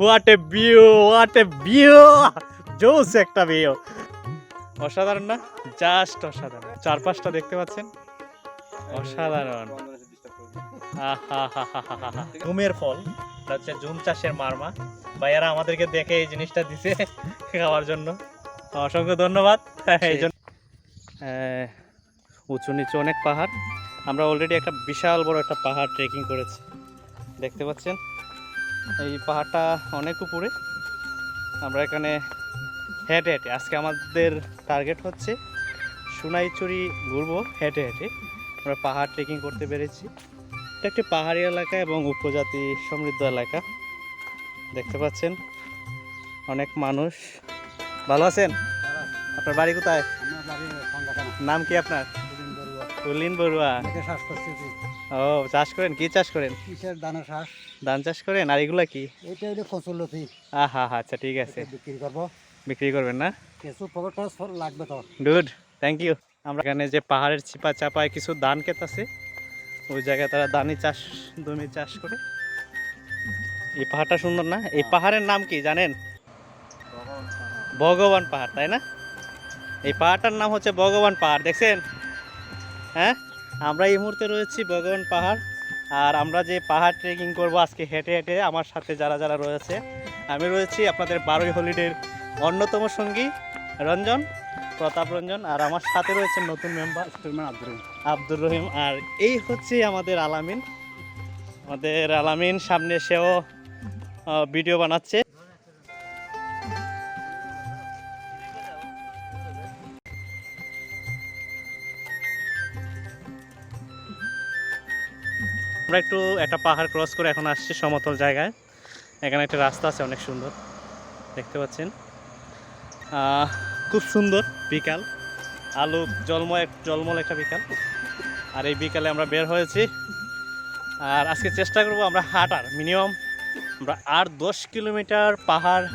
What a view what a view জোস একটা view অসাধারণ না? জাস্ট অসাধারণ। চারপাশটা দেখতে পাচ্ছেন? অসাধারণ। জুমের ফল হচ্ছে জুম চাষের মারমা। ভাইয়ারা আমাদেরকে দেখে এই জিনিসটা দিছে খাওয়ার জন্য। অসংখ্য ধন্যবাদ। এই জন্য উঁচু নিচু অনেক পাহাড়। আমরা অলরেডি একটা বিশাল বড় একটা পাহাড় ট্রেকিং করেছি। দেখতে পাচ্ছেন? এই পাহাড়টা অনেক উপরে। আমরা এখানে হেঁটে হেঁটে আজকে আমাদের টার্গেট হচ্ছে সোনাইচুরি ঘুরবো হেঁটে হেঁটে। আমরা পাহাড় ট্রেকিং করতে পেরেছি। এটা একটি পাহাড়ি এলাকা এবং উপজাতি সমৃদ্ধ এলাকা। দেখতে পাচ্ছেন অনেক মানুষ। ভালো আছেন? আপনার বাড়ি কোথায়? নাম কি আপনার? কুলিন বড়ুয়া। শ্বাস ও চাষ করেন? কি চাষ করেন? কিসের দানা শ্বাস ধান চাষ করেন? আর এগুলা কি? এটা হলো কচুলতি আহা হা আচ্ছা ঠিক আছে। বিক্রি করব। বিক্রি করবেন না? কিছু পকেট খরচ লাগবে তো। গুড থ্যাংক ইউ আমরা এখানে যে পাহাড়ের চিপা চাপায় কিছু ধান ক্ষেত আছে ওই জায়গায় তারা ধানি চাষ জমি চাষ করে। এই পাহাড়টা সুন্দর না? এই পাহাড়ের নাম কি জানেন? ভগবান পাহাড় তাই না? এই পাহাড়টার নাম হচ্ছে ভগবান পাহাড় দেখছেন? হ্যাঁ? আমরা এই মুহূর্তে রয়েছি ভগবান পাহাড় আর আমরা যে পাহাড় ট্রেকিং করব আজকে হেঁটে হেঁটে আমার সাথে যারা যারা রয়েছে আমি রয়েছি আপনাদের বারোই হলিডের অন্যতম সঙ্গী রঞ্জন প্রতাপ রঞ্জন আর আমার সাথে রয়েছে নতুন মেম্বার আব্দুল আব্দুর রহিম। আর এই হচ্ছে আমাদের আলামিন। আমাদের আলামিন সামনে সেও ভিডিও বানাচ্ছে। আমরা একটু একটা পাহাড় ক্রস করে এখন আসছি সমতল জায়গায়। এখানে একটা রাস্তা আছে, অনেক সুন্দর। দেখতে পাচ্ছেন? খুব সুন্দর বিকাল। আলু জলময়, জলমল একটা বিকাল। আর এই বিকালে আমরা বের হয়েছি। আর আজকে চেষ্টা করব আমরা হাঁটার। মিনিমাম আমরা আর দশ কিলোমিটার পাহাড়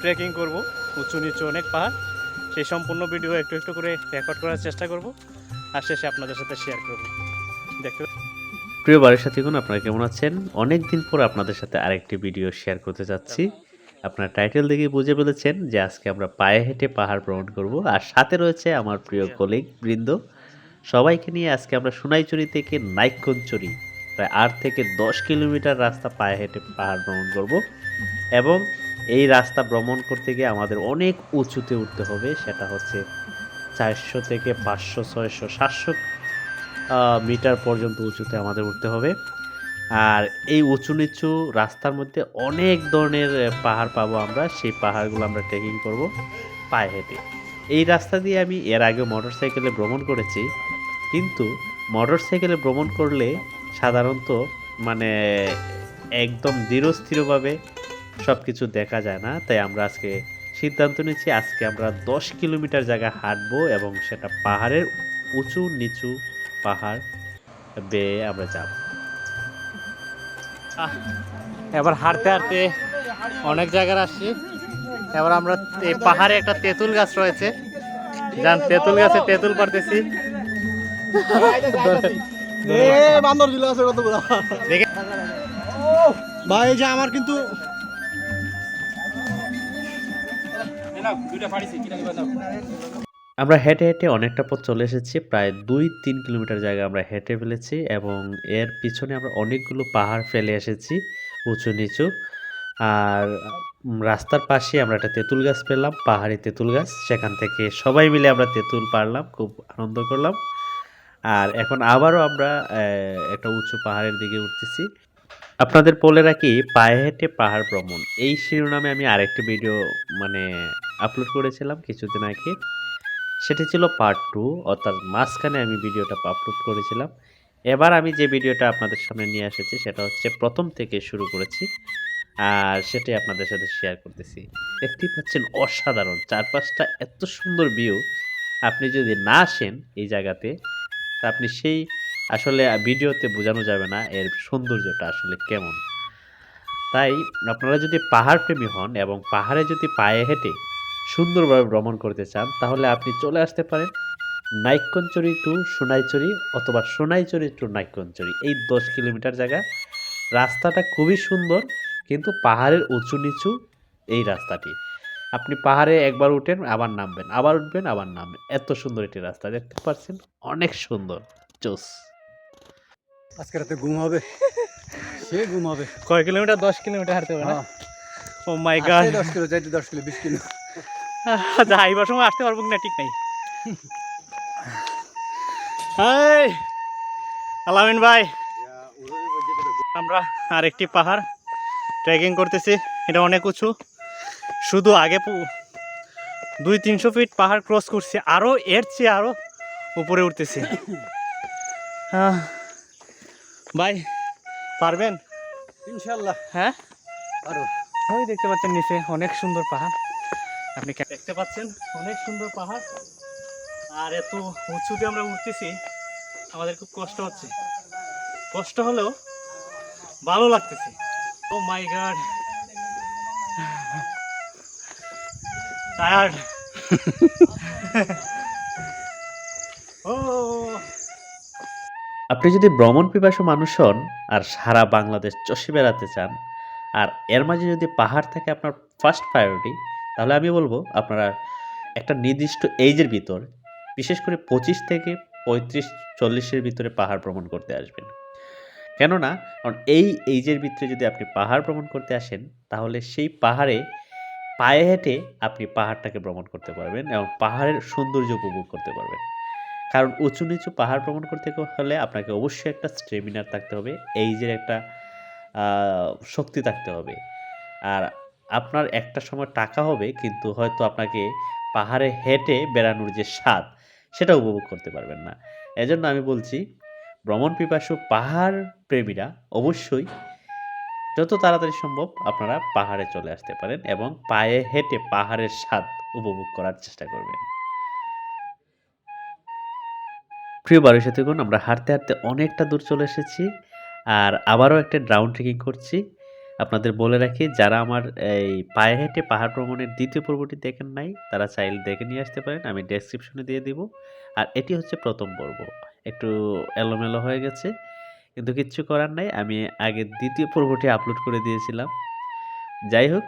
ট্রেকিং করব। উঁচু নিচু অনেক পাহাড়। সেই সম্পূর্ণ ভিডিও একটু একটু করে রেকর্ড করার চেষ্টা করব। আর শেষে আপনাদের সাথে শেয়ার করব। দেখতে প্রিয় বাড়ির সাথীগণ আপনারা কেমন আছেন? অনেক দিন পর আপনাদের সাথে আরেকটি ভিডিও শেয়ার করতে যাচ্ছি। আপনার টাইটেল দেখে বুঝে ফেলেছেন যে আজকে আমরা পায়ে হেঁটে পাহাড় ভ্রমণ করব। আর সাথে রয়েছে আমার প্রিয় কলিগ বৃন্দ। সবাইকে নিয়ে আজকে আমরা সোনাইচুরি থেকে নাইকঞ্চুরি প্রায় আট থেকে দশ কিলোমিটার রাস্তা পায়ে হেঁটে পাহাড় ভ্রমণ করব। এবং এই রাস্তা ভ্রমণ করতে গিয়ে আমাদের অনেক উঁচুতে উঠতে হবে সেটা হচ্ছে চারশো থেকে পাঁচশো ছয়শো সাতশো মিটার পর্যন্ত উঁচুতে আমাদের উঠতে হবে। আর এই উঁচু নিচু রাস্তার মধ্যে অনেক ধরনের পাহাড় পাবো আমরা। সেই পাহাড়গুলো আমরা ট্রেকিং করব পায়ে হেঁটে। এই রাস্তা দিয়ে আমি এর আগে মোটর সাইকেলে ভ্রমণ করেছি। কিন্তু মোটর সাইকেলে ভ্রমণ করলে সাধারণত মানে একদম দৃঢ়স্থিরভাবে সব কিছু দেখা যায় না। তাই আমরা আজকে সিদ্ধান্ত নিচ্ছি আজকে আমরা দশ কিলোমিটার জায়গা হাঁটবো এবং সেটা পাহাড়ের উঁচু নিচু পাহাড় বেয়ে আমরা যাব। এবার হাঁটতে হাঁটতে অনেক জায়গায় আসছি। এবার আমরা এই পাহাড়ে একটা তেঁতুল গাছ রয়েছে। যান তেঁতুল গাছে তেঁতুল পারতেছি ভাই যে আমার কিন্তু আমরা হেঁটে হেঁটে অনেকটা পথ চলে এসেছি, প্রায় দুই তিন কিলোমিটার জায়গা আমরা হেঁটে ফেলেছি এবং এর পিছনে আমরা অনেকগুলো পাহাড় ফেলে এসেছি, উঁচু নিচু। আর রাস্তার পাশে আমরা একটা তেঁতুল গাছ পেলাম, পাহাড়ি তেঁতুল গাছ। সেখান থেকে সবাই মিলে আমরা তেঁতুল পারলাম খুব আনন্দ করলাম। আর এখন আবারও আমরা একটা উঁচু পাহাড়ের দিকে উঠতেছি। আপনাদের বলে রাখি, পায়ে হেঁটে পাহাড় ভ্রমণ। এই শিরোনামে আমি আরেকটি ভিডিও মানে আপলোড করেছিলাম কিছুদিন আগে। সেটি ছিল পার্ট টু অর্থাৎ মাঝখানে আমি ভিডিওটা আপলোড করেছিলাম। এবার আমি যে ভিডিওটা আপনাদের সামনে নিয়ে এসেছি, সেটা হচ্ছে প্রথম থেকে শুরু করেছি, আর সেটাই আপনাদের সাথে শেয়ার করতেছি। দেখতেই পাচ্ছেন অসাধারণ, চারপাশটা এত সুন্দর ভিউ আপনি যদি না আসেন এই জায়গাতে, তা আপনি সেই আসলে ভিডিওতে বোঝানো যাবে না এর সৌন্দর্যটা আসলে কেমন। তাই আপনারা যদি পাহাড় প্রেমী হন এবং পাহাড়ে যদি পায়ে হেঁটে সুন্দরভাবে ভ্রমণ করতে চান তাহলে আপনি চলে আসতে পারেন নাইকঞ্চরি টু সোনাইচরি অথবা সোনাইচরি টু নাইকঞ্চরি এই দশ কিলোমিটার জায়গা। রাস্তাটা খুবই সুন্দর কিন্তু পাহাড়ের উঁচু নিচু এই রাস্তাটি। আপনি পাহাড়ে একবার উঠেন আবার নামবেন আবার উঠবেন আবার নামবেন। এত সুন্দর একটি রাস্তা দেখতে পাচ্ছেন? অনেক সুন্দর। জোস আজকে রাতে ঘুম হবে। সে ঘুম হবে। কয় কিলোমিটার? দশ কিলোমিটার হাঁটতে হবে না। ও মাই গড দশ কিলো যাইতে দশ কিলো বিশ কিলো। যাইবার সময় আসতে পারব না ঠিক নাই। হাই আলামিন ভাই আমরা আরেকটি পাহাড় ট্রেকিং করতেছি। এটা অনেক উঁচু। শুধু আগে দুই তিনশো ফিট পাহাড় ক্রস করছি আরও এর চেয়ে আরও উপরে উঠতেছি। আহ, ভাই পারবেন? ইনশাল্লাহ হ্যাঁ? আরও ওই দেখতে পাচ্ছেন নিচে অনেক সুন্দর পাহাড়। আপনি দেখতে পাচ্ছেন অনেক সুন্দর পাহাড়। আর এত উঁচুতে আমরা উঠতেছি আমাদের খুব কষ্ট হচ্ছে। কষ্ট হলেও ভালো লাগতেছে। ও মাই গড টায়ার্ড ও আপনি যদি ভ্রমণ পিপাসু মানুষ হন আর সারা বাংলাদেশ চষে বেড়াতে চান আর এর মাঝে যদি পাহাড় থাকে আপনার ফার্স্ট প্রায়োরিটি তাহলে আমি বলব আপনারা একটা নির্দিষ্ট এইজের ভিতর, বিশেষ করে পঁচিশ থেকে পঁয়ত্রিশ, চল্লিশের ভিতরে পাহাড় ভ্রমণ করতে আসবেন। কেননা, কারণ এই এইজের ভিতরে যদি আপনি পাহাড় ভ্রমণ করতে আসেন, তাহলে সেই পাহাড়ে পায়ে হেঁটে আপনি পাহাড়টাকে ভ্রমণ করতে পারবেন এবং পাহাড়ের সৌন্দর্য উপভোগ করতে পারবেন। কারণ উঁচু নিচু পাহাড় ভ্রমণ করতে হলে আপনাকে অবশ্যই একটা স্টেমিনার থাকতে হবে এইজের একটা শক্তি থাকতে হবে। আর আপনার একটা সময় টাকা হবে, কিন্তু হয়তো আপনাকে পাহাড়ে হেঁটে বেড়ানোর যে স্বাদ, সেটা উপভোগ করতে পারবেন না। এজন্য আমি বলছি, ভ্রমণ পিপাসু পাহাড় প্রেমীরা অবশ্যই যত তাড়াতাড়ি সম্ভব আপনারা পাহাড়ে চলে আসতে পারেন এবং পায়ে হেঁটে পাহাড়ের স্বাদ উপভোগ করার চেষ্টা করবেন। প্রিয় বারুসাথীগণ আমরা হাঁটতে হাঁটতে অনেকটা দূর চলে এসেছি, আর আবারও একটা রাউন্ড ট্রেকিং করছি। আপনাদের বলে রাখি, যারা আমার এই পায়ে হেঁটে পাহাড় ভ্রমণের দ্বিতীয় পর্বটি দেখেন নাই, তারা চাইলে দেখে নিয়ে আসতে পারেন, আমি ডেসক্রিপশনে দিয়ে দিব। আর এটি হচ্ছে প্রথম পর্ব। একটু এলোমেলো হয়ে গেছে, কিন্তু কিচ্ছু করার নাই, আমি আগে দ্বিতীয় পর্বটি আপলোড করে দিয়েছিলাম। যাই হোক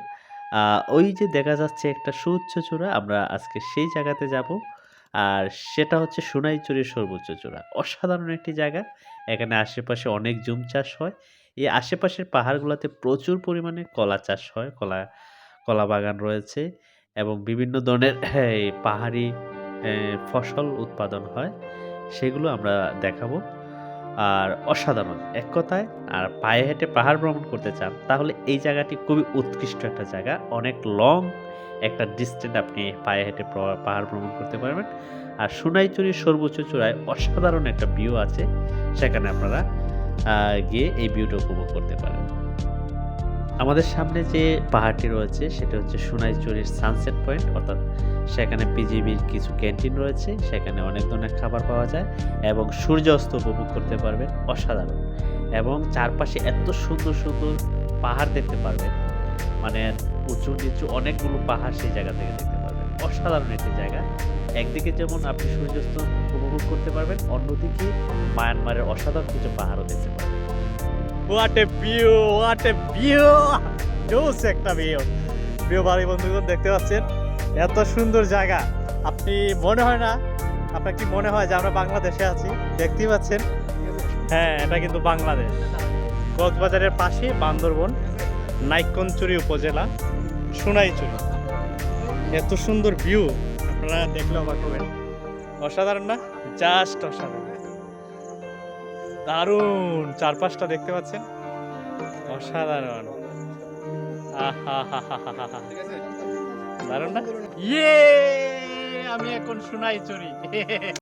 ওই যে দেখা যাচ্ছে একটা সুউচ্চ চূড়া, আমরা আজকে সেই জায়গাতে যাব। আর সেটা হচ্ছে সোনাইচুরির সর্বোচ্চ চূড়া। অসাধারণ একটি জায়গা, এখানে আশেপাশে অনেক জুম চাষ হয়। এই আশেপাশের পাহাড়গুলোতে প্রচুর পরিমাণে কলা চাষ হয়, কলা কলা বাগান রয়েছে এবং বিভিন্ন ধরনের পাহাড়ি ফসল উৎপাদন হয়, সেগুলো আমরা দেখাবো। আর অসাধারণ, এক কথায়, আর পায়ে হেঁটে পাহাড় ভ্রমণ করতে চান, তাহলে এই জায়গাটি খুবই উৎকৃষ্ট একটা জায়গা। অনেক লং একটা ডিস্টেন্স আপনি পায়ে হেঁটে পাহাড় ভ্রমণ করতে পারবেন। আর সোনাইচুরির সর্বোচ্চ চূড়ায় অসাধারণ একটা ভিউ আছে, সেখানে আপনারা গিয়ে এই ভিউটা উপভোগ করতে পারেন। আমাদের সামনে যে পাহাড়টি রয়েছে, সেটা হচ্ছে সোনাইচুরির সানসেট পয়েন্ট অর্থাৎ সেখানে পিজিবির কিছু ক্যান্টিন রয়েছে, সেখানে অনেক ধরনের খাবার পাওয়া যায় এবং সূর্যাস্ত উপভোগ করতে পারবেন অসাধারণ। এবং চারপাশে এত সুন্দর সুন্দর পাহাড় দেখতে পারবেন। মানে উঁচু নিচু অনেকগুলো পাহাড় সেই জায়গা থেকে দেখতে অসাধারণ একটি জায়গা। একদিকে যেমন আপনি সূর্যাস্ত উপভোগ করতে পারবেন, অন্যদিকে মায়ানমারের অসাধারণ কিছু পাহাড়ও দেখতে পারবেন what a view what a view জোস একটা ভিউ প্রিয় বাড়ি বন্ধুগণ, দেখতে পাচ্ছেন? এত সুন্দর জায়গা। আপনি মনে হয় না, আপনার কি মনে হয় যে আমরা বাংলাদেশে আছি? দেখতেই পাচ্ছেন? হ্যাঁ এটা কিন্তু বাংলাদেশ। কক্সবাজারের পাশে বান্দরবন নাইকঞ্চুরি উপজেলা, সোনাইচুরি। এত সুন্দর ভিউ আপনারা দেখলে অবাক হবেন। অসাধারণ না? জাস্ট অসাধারণ। দারুণ! চারপাশটা দেখতে পাচ্ছেন? অসাধারণ। দারুণ না? ইয়ে আমি এখন শোনাই চুরি